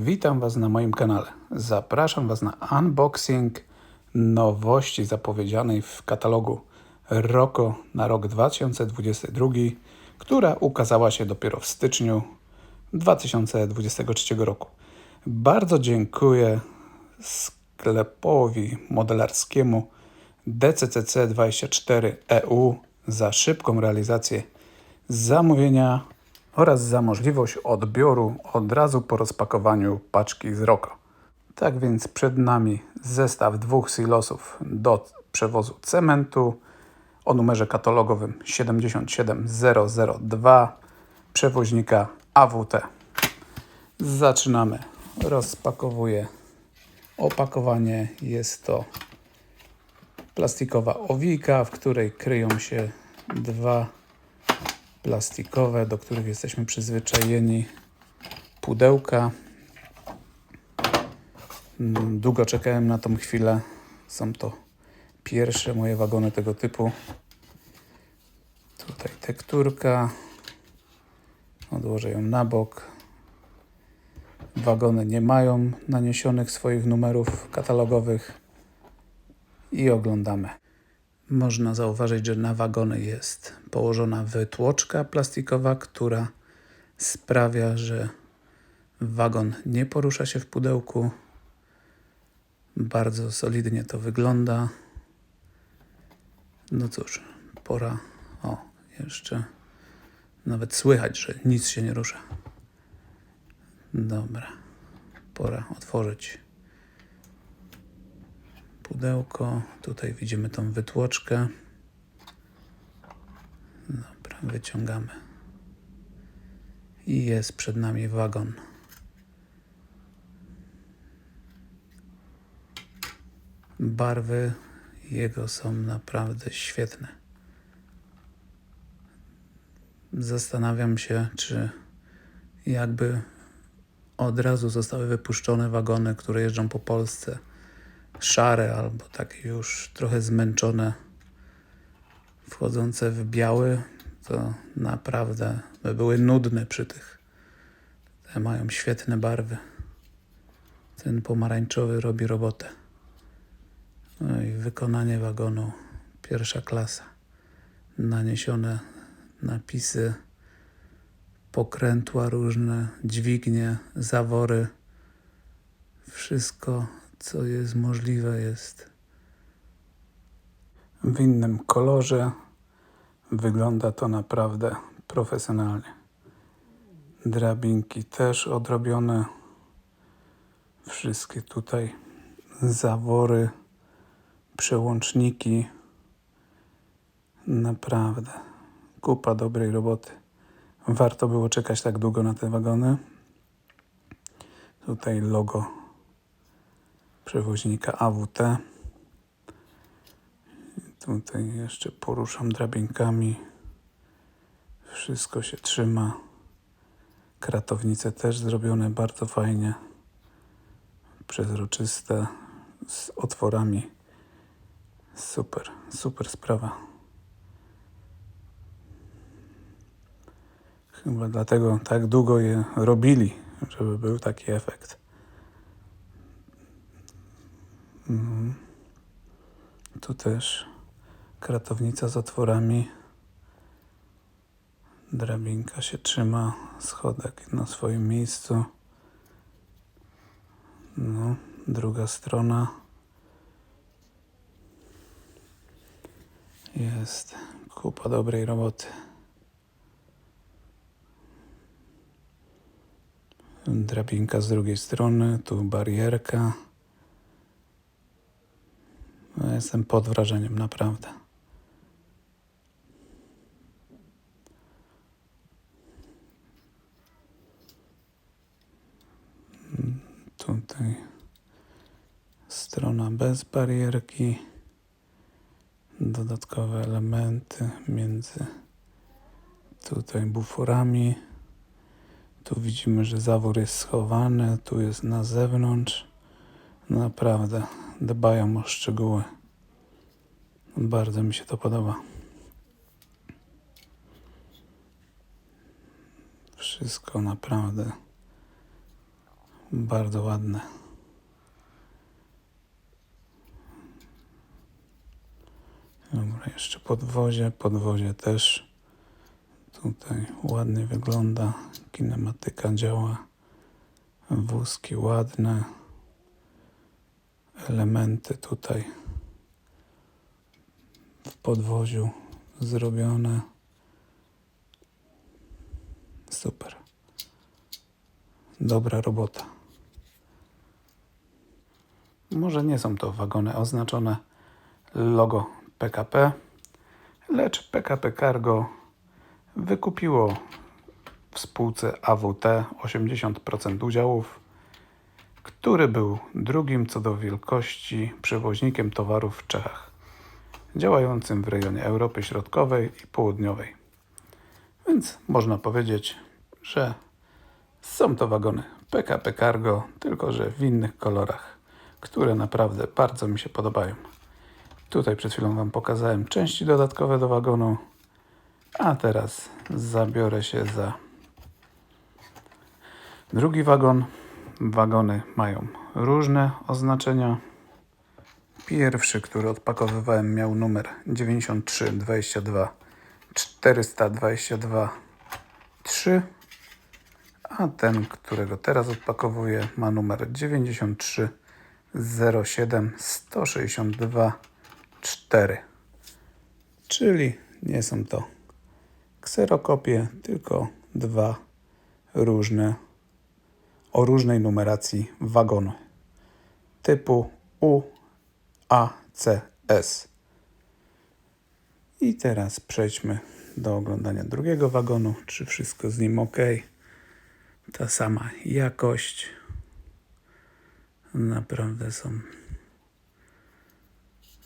Witam Was na moim kanale. Zapraszam Was na unboxing nowości zapowiedzianej w katalogu ROKO na rok 2022, która ukazała się dopiero w styczniu 2023 roku. Bardzo dziękuję sklepowi modelarskiemu DCCC24EU E za szybką realizację zamówienia oraz za możliwość odbioru od razu po rozpakowaniu paczki z Roko. Tak więc przed nami zestaw dwóch silosów do przewozu cementu o numerze katalogowym 77002 przewoźnika AWT. Zaczynamy. Rozpakowuję opakowanie. Jest to plastikowa owika, w której kryją się dwa plastikowe, do których jesteśmy przyzwyczajeni, pudełka. Mm, Długo czekałem na tą chwilę. Są to pierwsze moje wagony tego typu. Tutaj tekturka. Odłożę ją na bok. Wagony nie mają naniesionych swoich numerów katalogowych i oglądamy. Można zauważyć, że na wagony jest położona wytłoczka plastikowa, która sprawia, że wagon nie porusza się w pudełku. Bardzo solidnie to wygląda. No cóż, pora. O, jeszcze nawet słychać, że nic się nie rusza. Dobra, pora otworzyć pudełko. Tutaj widzimy tą wytłoczkę. Dobra, wyciągamy. I jest przed nami wagon. Barwy jego są naprawdę świetne. Zastanawiam się, czy jakby od razu zostały wypuszczone wagony, które jeżdżą po Polsce szare albo takie już trochę zmęczone, wchodzące w biały, to naprawdę by były nudne przy tych. Te mają świetne barwy. Ten pomarańczowy robi robotę. No i wykonanie wagonu pierwsza klasa. Naniesione napisy, pokrętła różne, dźwignie, zawory. Wszystko co jest możliwe, jest w innym kolorze. Wygląda to naprawdę profesjonalnie. Drabinki też odrobione. Wszystkie tutaj zawory, przełączniki. Naprawdę kupa dobrej roboty. Warto było czekać tak długo na te wagony. Tutaj logo przewoźnika AWT. Tutaj jeszcze poruszam drabinkami. Wszystko się trzyma. Kratownice też zrobione bardzo fajnie. Przezroczyste, z otworami. Super, super sprawa. Chyba dlatego tak długo je robili, żeby był taki efekt. Mhm. Tu też kratownica z otworami. Drabinka się trzyma, schodek na swoim miejscu. No, druga strona. Jest kupa dobrej roboty. Drabinka z drugiej strony, tu barierka. Jestem pod wrażeniem, naprawdę. Tutaj strona bez barierki. Dodatkowe elementy między tutaj buforami. Tu widzimy, że zawór jest schowany, tu jest na zewnątrz. Naprawdę dbają o szczegóły. Bardzo mi się to podoba. Wszystko naprawdę Bardzo ładne. Dobra, jeszcze podwozie. Podwozie też tutaj ładnie wygląda. Kinematyka działa. Wózki ładne. Elementy tutaj w podwoziu zrobione. Super. Dobra robota. Może nie są to wagony oznaczone logo PKP, lecz PKP Cargo wykupiło w spółce AWT 80% udziałów, który był drugim co do wielkości przewoźnikiem towarów w Czechach, działającym w rejonie Europy Środkowej i Południowej. Więc można powiedzieć, że są to wagony PKP Cargo, tylko że w innych kolorach, które naprawdę bardzo mi się podobają. Tutaj przed chwilą Wam pokazałem części dodatkowe do wagonu, a teraz zabiorę się za drugi wagon. Wagony mają różne oznaczenia. Pierwszy, który odpakowywałem, miał numer 9322 422 3, a ten, którego teraz odpakowuję, ma numer 93 07 162 4. Czyli nie są to kserokopie, tylko dwa różne o różnej numeracji wagonu typu UACS. I teraz przejdźmy do oglądania drugiego wagonu, czy wszystko z nim ok. Ta sama jakość. Naprawdę są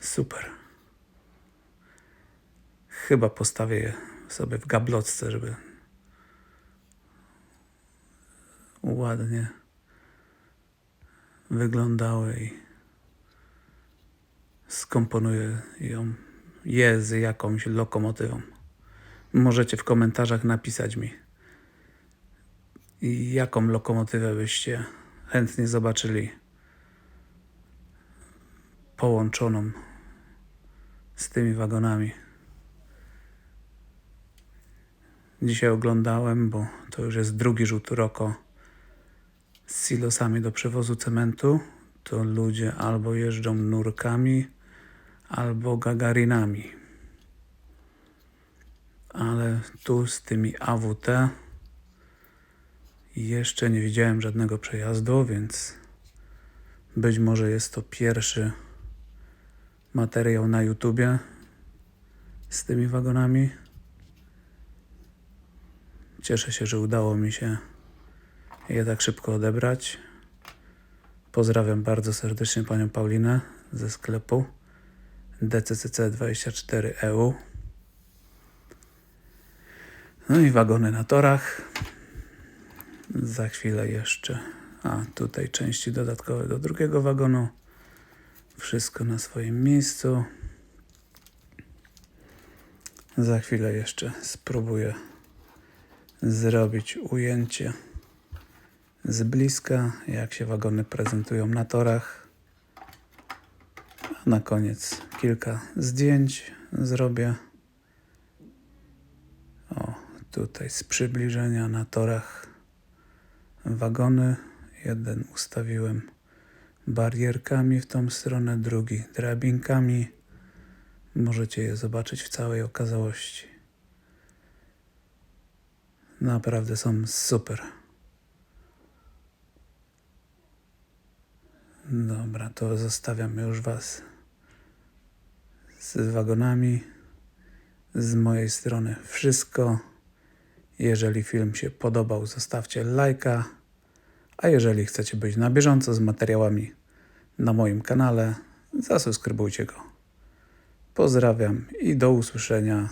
super. Chyba postawię je sobie w gablotce, żeby ładnie wyglądały i skomponuję ją je z jakąś lokomotywą. Możecie w komentarzach napisać mi, jaką lokomotywę byście chętnie zobaczyli połączoną z tymi wagonami. Dzisiaj oglądałem, bo to już jest drugi rzut roko z silosami do przewozu cementu. To ludzie albo jeżdżą nurkami, albo gagarinami. Ale tu z tymi AWT jeszcze nie widziałem żadnego przejazdu, więc być może jest to pierwszy materiał na YouTubie z tymi wagonami. Cieszę się, że udało mi się je tak szybko odebrać. Pozdrawiam bardzo serdecznie panią Paulinę ze sklepu DCCC24EU. No i wagony na torach. Za chwilę jeszcze. A tutaj części dodatkowe do drugiego wagonu. Wszystko na swoim miejscu. Za chwilę jeszcze spróbuję zrobić ujęcie z bliska, jak się wagony prezentują na torach. Na koniec kilka zdjęć zrobię. O, tutaj z przybliżenia na torach wagony. Jeden ustawiłem barierkami w tą stronę, drugi drabinkami. Możecie je zobaczyć w całej okazałości. Naprawdę są super. Dobra, to zostawiam już Was z wagonami. Z mojej strony wszystko. Jeżeli film się podobał, zostawcie lajka. A jeżeli chcecie być na bieżąco z materiałami na moim kanale, zasubskrybujcie go. Pozdrawiam i do usłyszenia